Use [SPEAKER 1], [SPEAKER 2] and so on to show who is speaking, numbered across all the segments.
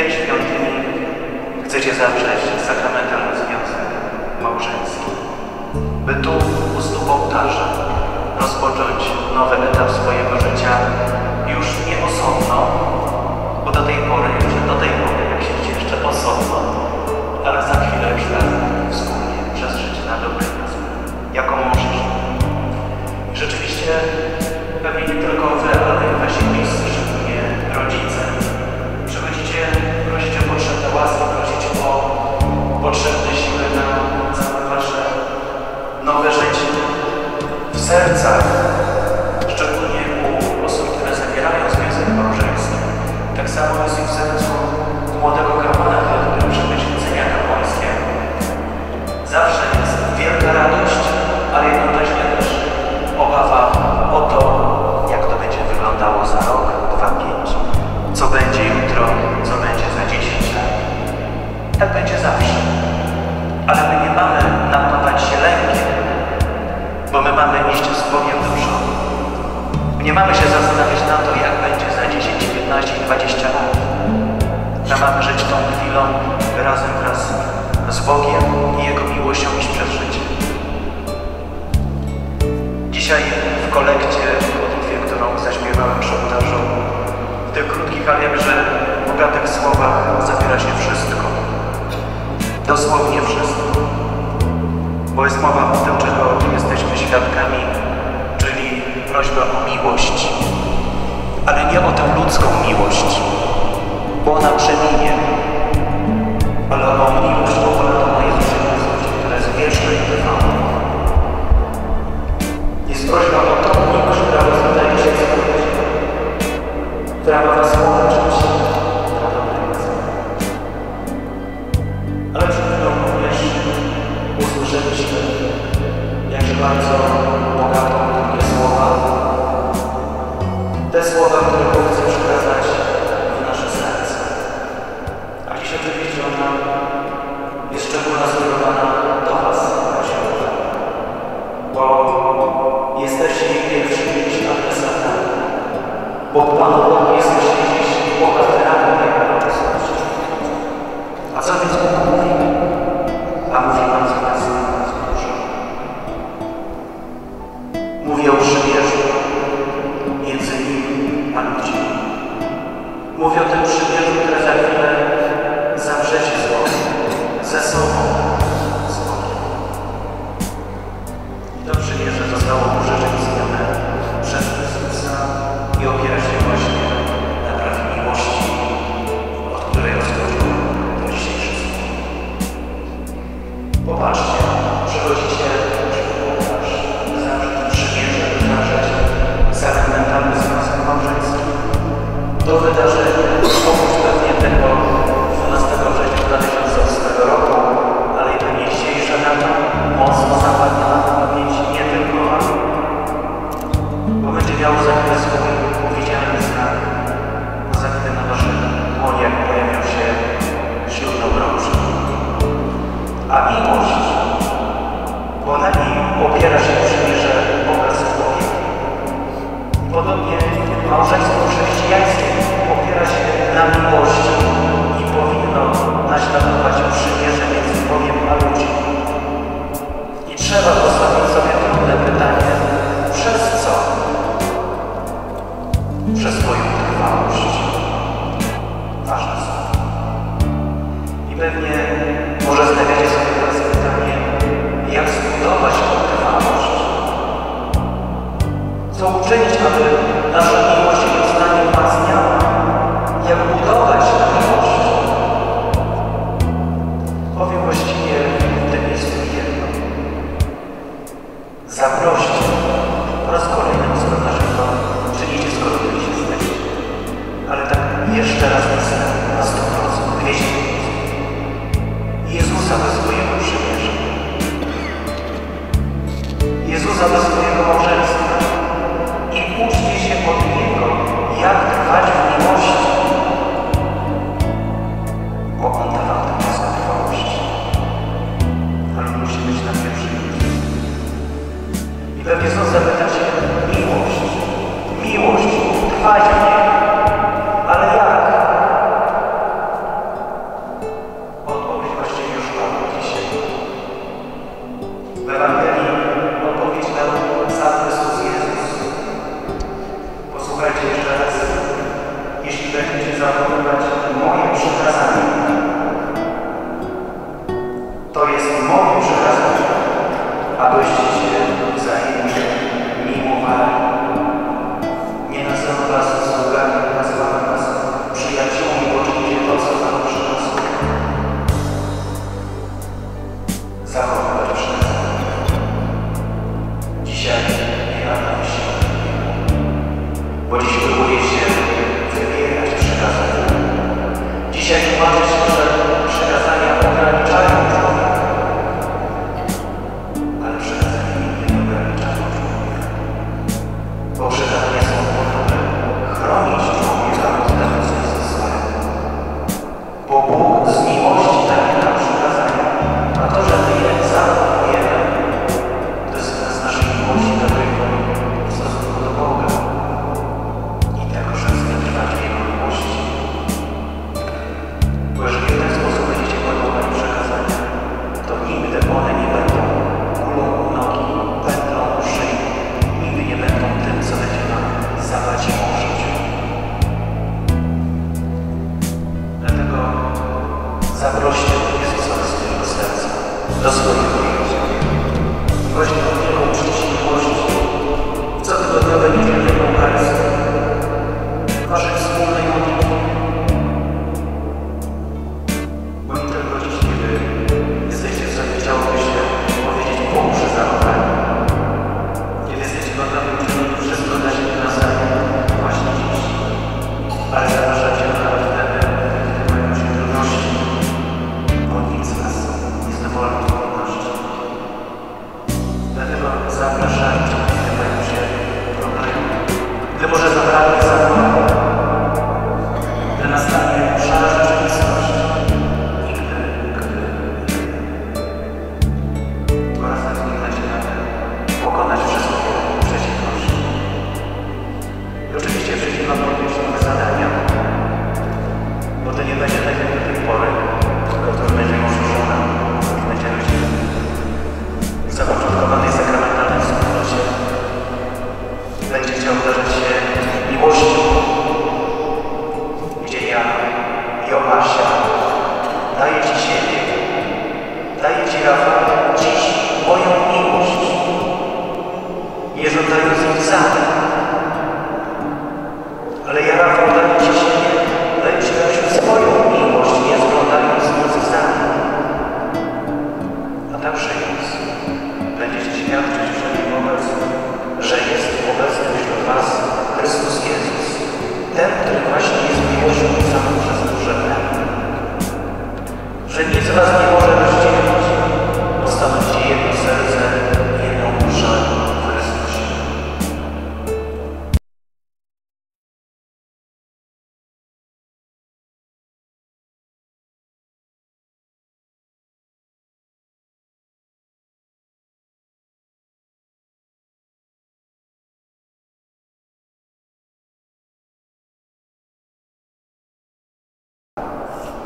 [SPEAKER 1] tej świątyni chcecie zawrzeć sakramentalny związek małżeński, by tu u stóp ołtarza rozpocząć nowy etap swojego życia już nie osobno, że mamy żyć tą chwilą razem wraz z Bogiem i Jego miłością iść przez życie. Dzisiaj w kolekcie, w modlitwie, którą zaśpiewałem przy ołtarzu, w tych krótkich, ale jakże bogatych słowach zawiera się wszystko. Dosłownie wszystko. Bo jest mowa o tym, czego jesteśmy świadkami, czyli prośba o miłość. Ale nie o tę ludzką miłość, Bona przeminie, ale o nim już powoli to moje przyjemności, która jest wieczna i trwała. Jest prośba o to, trwałość ważne są. I pewnie może stawiacie sobie teraz pytanie, jak zbudować tą trwałość? Co uczynić, aby nasze продолжается. To jest moim przekazaniem, abyście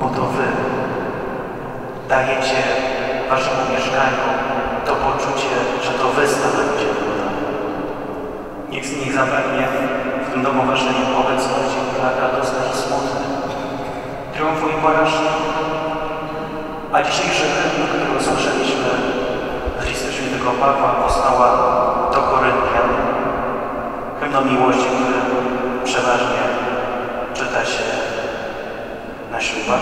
[SPEAKER 1] Oto wy dajecie waszemu mieszkaniu to poczucie, że to wy stanowicie Nikt z nich zapragnie w tym domoważeniu obecności dla radosnych i smutnych, triumfu i porażki. A dzisiejszy hymn, który usłyszeliśmy z listu świętego Pawła, postała do Koryntian, hymn miłości, który przeważnie czyta się na ślubach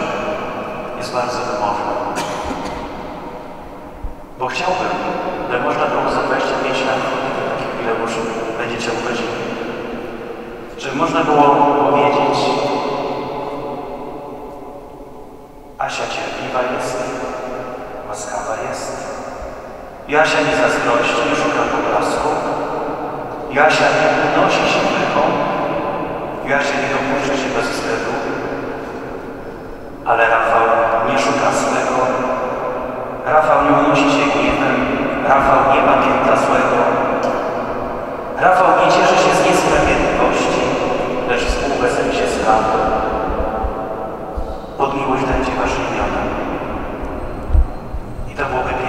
[SPEAKER 1] jest bardzo wymowna. Bo chciałbym, by można było za 25 lat, kiedy ile już będziecie uchodzili, żeby można było powiedzieć Asia cierpliwa jest, łaskawa jest. Jasia nie zazdrości, nie szuka poglasku. Jasia nie unosi się tylko. Jasia nie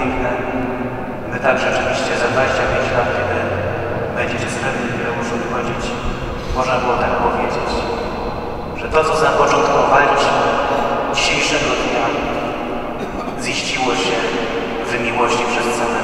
[SPEAKER 1] piękne. My także oczywiście za 25 lat, kiedy będziecie skrętni już odchodzić, można było tak powiedzieć, że to, co zapoczątkowaliśmy dzisiejszego dnia, ziściło się w miłości przez całe